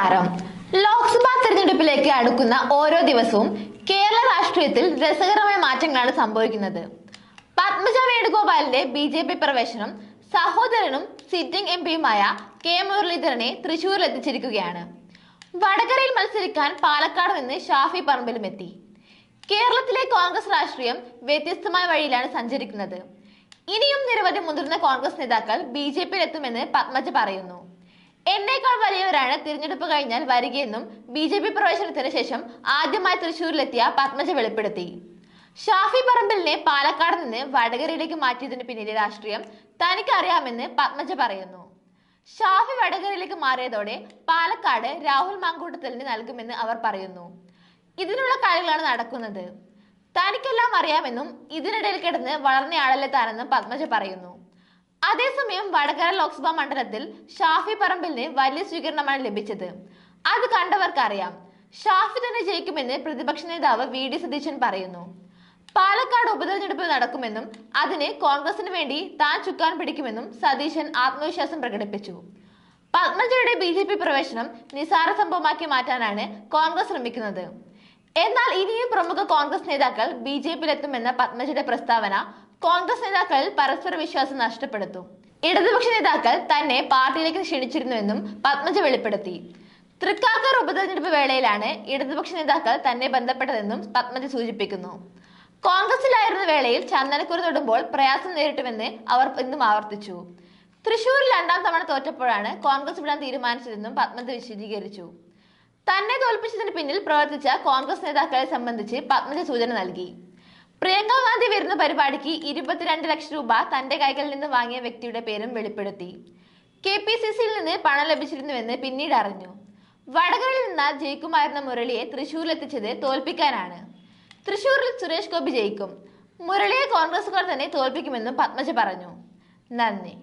നമസ്കാരം. ലോക്സഭാ തെരഞ്ഞെടുപ്പിലേക്ക് അടുക്കുന്ന ഓരോ ദിവസവും കേരള രാഷ്ട്രീയത്തിൽ രസകരമായ മാറ്റങ്ങളാണ് സംഭവിക്കുന്നത്. പത്മജ വേണുഗോപാലിന്റെ ബി ജെ പി പ്രവേശനം സഹോദരനും സിറ്റിംഗ് എം പിയുമായ കെ മുരളീധരനെ തൃശൂരിൽ എത്തിച്ചിരിക്കുകയാണ്. വടകരയിൽ മത്സരിക്കാൻ പാലക്കാട് നിന്ന് ഷാഫി പറമ്പിലും എത്തി. കേരളത്തിലെ കോൺഗ്രസ് രാഷ്ട്രീയം വ്യത്യസ്തമായ വഴിയിലാണ് സഞ്ചരിക്കുന്നത്. ഇനിയും നിരവധി മുതിർന്ന കോൺഗ്രസ് നേതാക്കൾ ബി ജെ പിയിൽ എത്തുമെന്ന് പത്മജ പറയുന്നു. എന്നേക്കാൾ വലിയവരാണ് തിരഞ്ഞെടുപ്പ് കഴിഞ്ഞാൽ വരികയെന്നും ബി ജെ പി പ്രവേശനത്തിന് ശേഷം ആദ്യമായി തൃശൂരിലെത്തിയ പത്മജ വെളിപ്പെടുത്തി. ഷാഫി പറമ്പിലിനെ പാലക്കാട് നിന്ന് വടകരയിലേക്ക് മാറ്റിയതിന് പിന്നിലെ രാഷ്ട്രീയം തനിക്കറിയാമെന്ന് പത്മജ പറയുന്നു. ഷാഫി വടകരയിലേക്ക് മാറിയതോടെ പാലക്കാട് രാഹുൽ മാങ്കൂട്ടത്തലിന് നൽകുമെന്ന് അവർ പറയുന്നു. ഇതിനുള്ള കാര്യങ്ങളാണ് നടക്കുന്നത്. തനിക്കെല്ലാം അറിയാമെന്നും ഇതിനിടയിൽ കിടന്ന് വളർന്നയാളല്ലേ താനെന്നും പത്മജ പറയുന്നു. അതേസമയം വടകര ലോക്സഭാ മണ്ഡലത്തിൽ ഷാഫി പറമ്പിലിന് വലിയ സ്വീകരണമാണ് ലഭിച്ചത്. അത് കണ്ടവർക്കറിയാം. ഷാഫി തന്നെ ജയിക്കുമെന്ന് പ്രതിപക്ഷ നേതാവ് വി ഡി സതീശൻ പറയുന്നു. പാലക്കാട് ഉപതെരഞ്ഞെടുപ്പ് നടക്കുമെന്നും അതിന് കോൺഗ്രസിന് വേണ്ടി താൻ ചുക്കാൻ പിടിക്കുമെന്നും സതീശൻ ആത്മവിശ്വാസം പ്രകടിപ്പിച്ചു. പത്മജയുടെ ബി ജെ പി പ്രവേശനം നിസാര സംഭവമാക്കി മാറ്റാനാണ് കോൺഗ്രസ് ശ്രമിക്കുന്നത്. എന്നാൽ ഇനിയും പ്രമുഖ കോൺഗ്രസ് നേതാക്കൾ ബി ജെ പിയിലെത്തുമെന്ന പത്മജയുടെ പ്രസ്താവന കോൺഗ്രസ് നേതാക്കൾ പരസ്പര വിശ്വാസം നഷ്ടപ്പെടുത്തും. ഇടതുപക്ഷ നേതാക്കൾ തന്നെ പാർട്ടിയിലേക്ക് ക്ഷണിച്ചിരുന്നുവെന്നും പത്മജ വെളിപ്പെടുത്തി. തൃക്കാക്കർ ഉപതെരഞ്ഞെടുപ്പ് വേളയിലാണ് ഇടതുപക്ഷ നേതാക്കൾ തന്നെ ബന്ധപ്പെട്ടതെന്നും പത്മജ സൂചിപ്പിക്കുന്നു. കോൺഗ്രസിലായിരുന്ന വേളയിൽ ചന്ദനക്കുറി തൊടുമ്പോൾ പ്രയാസം നേരിട്ടുമെന്ന് അവർ ഇന്നും ആവർത്തിച്ചു. തൃശൂരിൽ രണ്ടാം തവണ തോറ്റപ്പോഴാണ് കോൺഗ്രസ് വിടാൻ തീരുമാനിച്ചതെന്നും പത്മജ വിശദീകരിച്ചു. തന്നെ തോൽപ്പിച്ചതിന് പിന്നിൽ പ്രവർത്തിച്ച കോൺഗ്രസ് നേതാക്കളെ സംബന്ധിച്ച് പത്മജ സൂചന നൽകി. പ്രിയങ്ക ഗാന്ധി വരുന്ന പരിപാടിക്ക് ഇരുപത്തിരണ്ട് ലക്ഷം രൂപ തന്റെ കൈകളിൽ നിന്ന് വാങ്ങിയ വ്യക്തിയുടെ പേരും വെളിപ്പെടുത്തി. കെ പി സി സിയിൽ നിന്ന് പണം ലഭിച്ചിരുന്നുവെന്ന് പിന്നീട് അറിഞ്ഞു. വടകരയിൽ നിന്ന് ജയിക്കുമായിരുന്ന മുരളിയെ തൃശൂരിലെത്തിച്ചത് തോൽപ്പിക്കാനാണ്. തൃശൂരിൽ സുരേഷ് ഗോപി ജയിക്കും. മുരളിയെ കോൺഗ്രസുകാർ തന്നെ തോൽപ്പിക്കുമെന്നും പത്മജ പറഞ്ഞു. നന്ദി.